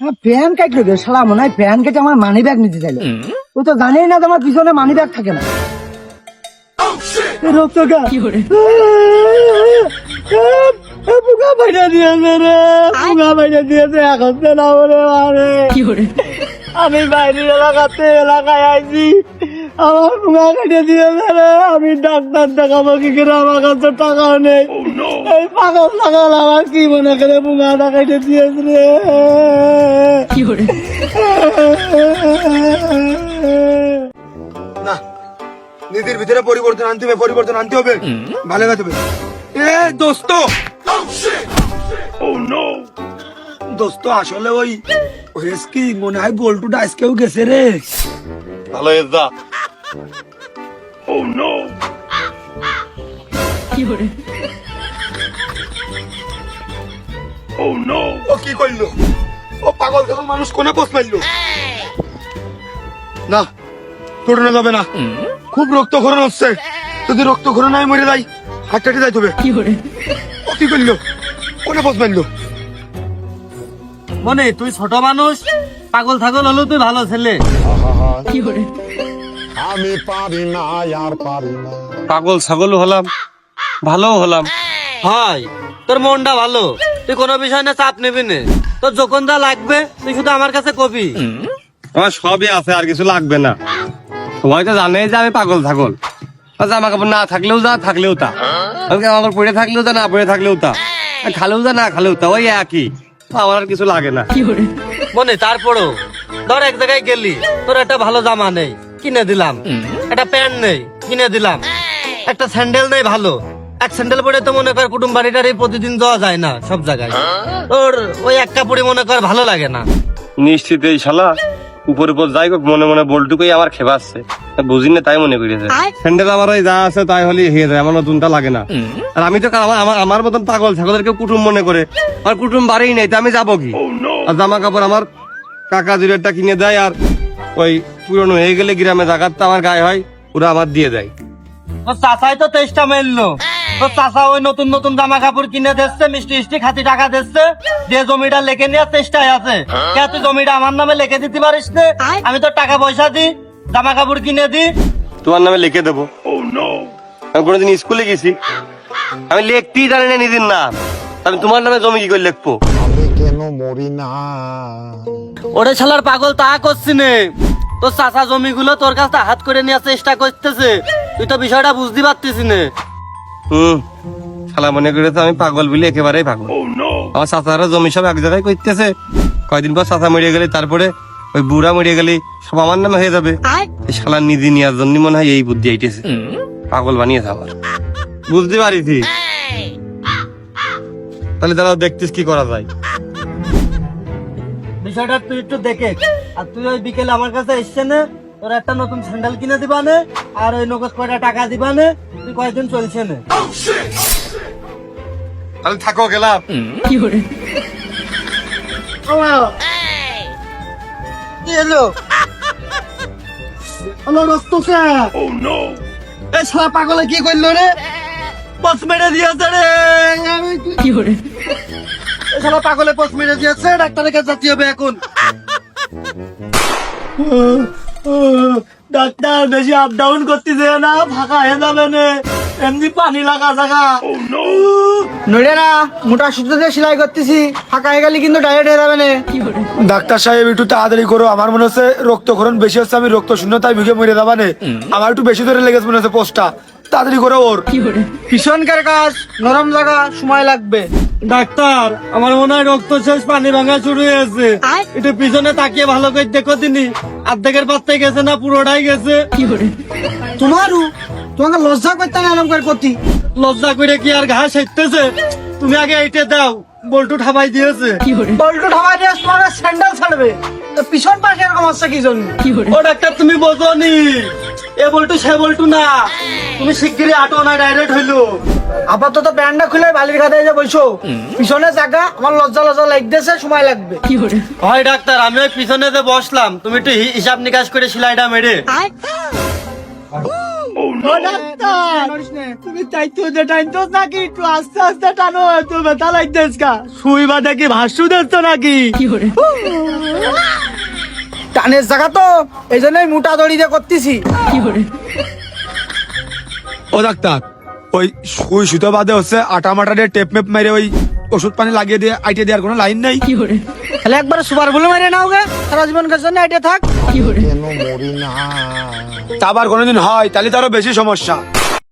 হ্যাঁ প্যান কাটলো গে শালা মনে হয় প্যান কেটে আমার মানি ব্যাগ নিতে চাইলো। ও তো জানেই না তোমার পিছনে মানি ব্যাগ থাকে না। রক্তটা এ বুকা বাইরে দিয়েছে রে বুকা বাইরে দিয়েছে এখন তো না বলে আমি বাইরের এলাকাতে এলাকায় আইছি। আমার বুকা কেটে দিয়েছে রে আমি ডাক্তার দেখাবো কি করে আমার কাছে টাকাও নেই। এই পাগল পাগল আমার কি মনে করে বুকাটা কেটে দিয়েছে রে? না নিজের ভিতরে পরিবর্তন আনতে হবে পরিবর্তন আনতে হবে। ভালো কথা হবে। এ দোস্ত! দোস্ত আসলে ওই কি মনে হয় বল্টুটা আজকেও গেছে রে। ভালো যা। ও কি করল? ও পাগল পাগল মানুষ কোনে পোষ মারলো? না তোড়ানো যাবে না। খুব রক্তক্ষরণ হচ্ছে। যদি রক্তক্ষরণ নাই মরে যাই। হাট কাটে যাইতে হবে ও কি করল? কোনে পোষ মারলো? মনে তুই ছোট মানুষ পাগল ছাগল হলেও তুই ভালো ছেলে। আমি পারি না আর পারি না। পাগল ছাগল হলাম ভালো হলাম। হয় তোর মনটা ভালো? তুই কোনো বিষয় না চাপ নিবি না। তোর যখন যা লাগবে তুই শুধু আমার কাছে কবি। আমার সবই আছে আর কিছু লাগবে না। সবাই তো জানে যে আমি পাগল ছাগল। আর জামা কাপড় না থাকলেও যা থাকলেও তা। আমি জামা কাপড় পরে থাকলেও তা না পরে থাকলেও তা। খালেও যা না খালেও তা ওই একই। আমার আর কিছু লাগে না। মনে তারপরও ধর এক জায়গায় গেলি তোর একটা ভালো জামা নেই। কিনে দিলাম। একটা প্যান্ট নেই কিনে দিলাম। একটা স্যান্ডেল নেই ভালো। এক স্যান্ডেল পরে তো মনে কর কুটুম বাড়িটারই প্রতিদিন যাওয়া যায় না সব জায়গায়। তোর ওই এক কাপড়ে মনে কর ভালো লাগে না। নিশ্চিত এই শালা। উপর উপর যাই মনে মনে বলটুকুই আমার খেপাচ্ছে বুঝি না তাই মনে করেছে স্যান্ডেল আমার ওই যা আছে তাই হলে হয়ে যায় আমার নতুনটা লাগে না। আর আমি তো আমার আমার- আমার মতন পাগল ছাগলেরকে কুটুম মনে করে। আর কুটুম বাড়িই নেই তো আমি যাব কি? আর জামা কাপড় আমার কাকা জুড়েরটা কিনে দেয় আর ওই পুরনো হয়ে গেলে গ্রামে জাগাতটা আমার গায়ে হয় ওরা আমার দিয়ে দেয়। তোর চাচাই তো তেইশটা মেললো তোর চাচা ওই নতুন নতুন জামা কাপড় কিনে দিচ্ছে মিষ্টি মিষ্টি খাতি টাকা দিচ্ছে যে জমিটা লেখে নেওয়ার চেষ্টায় আছে। কে তুই জমিটা আমার নামে লিখে দিতে পারিস না? আমি তো টাকা পয়সা দি জামা কাপড় কিনে দি। তোমার নামে লিখে দেবো। আমি কোনোদিন স্কুলে গেছি। আমি লিখতেই জানি না নিজের নাম। আমি তোমার নামে জমি কি করে লিখব? আমি কেন মরি না? ওরে শালার পাগল তা করছি নে। তোর চাচা জমিগুলো তোর কাছে হাত করে নেওয়ার চেষ্টা করতেছে। তুই তো বিষয়টা বুঝতে পারতিস না। হুম। শালা মনে করে তো আমি পাগল বলি একেবারেই পাগল। আমার চাচারা জমি সব এক জায়গায় করতেছে। কয়দিন পর চাচা মরিয়ে গেলে তারপরে ওই বুড়া মরিয়ে গেলে সব আমার নামে হয়ে যাবে। এই শালা নিধি নেওয়ার জন্য মনে হয় এই বুদ্ধি আইতেছে। পাগল বানিয়েছে আবার বুঝতে পারিছি। তাহলে দাঁড়াও দেখতিস কি করা যায়। বিষয়টা তুই একটু দেখে। আর তুই ওই বিকেলে আমার কাছে এসছে না তোর একটা নতুন স্যান্ডেল কিনে দিবা নে আর ওই নগদ কয়টা টাকা দিবা নে তুই কয়েকদিন চলছে না। তাহলে থাকো গেলাম। কি এলো হ্যালো রস্তকে এই শালা পাগলে কি করল রে? বস মেরে দিয়েছে রে। কি এই শালা পাগলে পোস্ট মেরে দিয়েছে ডাক্তারের কাছে যেতে হবে এখন। ডাক্তার বেশি আপ ডাউন করতে দেয় না ফাঁকা হয়ে যাবে না। এমনি পানি লাগা জায়গা নড়ে না মোটা সুতো দিয়ে সেলাই করতেছি ফাঁকা হয়ে গেলে কিন্তু ডাইরেক্ট হয়ে যাবে না। ডাক্তার সাহেব একটু তাড়াতাড়ি করো। আমার মনে হচ্ছে রক্তক্ষরণ বেশি হচ্ছে আমি রক্ত শূন্যতায় ভুগে মরে যাবা নে। আমার একটু বেশি ধরে লেগেছে মনে হচ্ছে পোস্টটা তাড়াতাড়ি করো ওর। ভীষণকার কাজ নরম জায়গা সময় লাগবে। ডাক্তার আমার মনে হয় রক্ত শেষ পানি ভাঙা শুরু হয়েছে। একটু পিছনে তাকিয়ে ভালো করে দেখো তিনি। অর্ধেকের পাত্তে গেছে না পুরোটাই গেছে। তোমারও? তোমাকে লজ্জা করতে না এরকম করে করতি? লজ্জা করে কি আর ঘাস হেঁটতেছে তুমি আগে এইটা দাও বল্টু ঠাবাই দিয়েছে। বল্টু ঢাবাই দিয়ে তোমাকে স্যান্ডেল ছাড়বে। তো পিছন পাশে এরকম হচ্ছে কি জন্য? ও ডাক্তার তুমি বোঝনি। এ বল্টু সে বল্টু না। তুমি শিগগিরই আটো না ডাইরেক্ট হইল। আপাতত প্যান্টটা খুলে বালির খাতায় যে বসো পিছনে জায়গা আমার লজ্জা লজ্জা লাগতেছে সময় লাগবে। হয় ডাক্তার আমি ওই পিছনে যে বসলাম তুমি একটু হিসাব নিকাশ করে সেলাইটা মেরে। ও তুমি চাইতো যে টাইতো নাকি? একটু আস্তে আস্তে টানো ব্যথা লাগতেছ। কা সুই বাদে কি ভাসু দিচ্ছ নাকি? টানের জায়গা তো এই জন্যই মোটা দড়ি দিয়ে করতেছি। ও ডাক্তার ওই সুই সুতো বাদে হচ্ছে আটা মাটা দিয়ে টেপ মেপ মেরে ওই ওষুধ পানি লাগিয়ে দিয়ে আইটে দেওয়ার কোনো লাইন নাই। কি করে? তাহলে একবার সুপার বলে মেরে নাও গে সারা জীবনকার জন্য আইটে থাক। কি করে? তা আবার কোনোদিন হয় তাহলে তো আরও বেশি সমস্যা।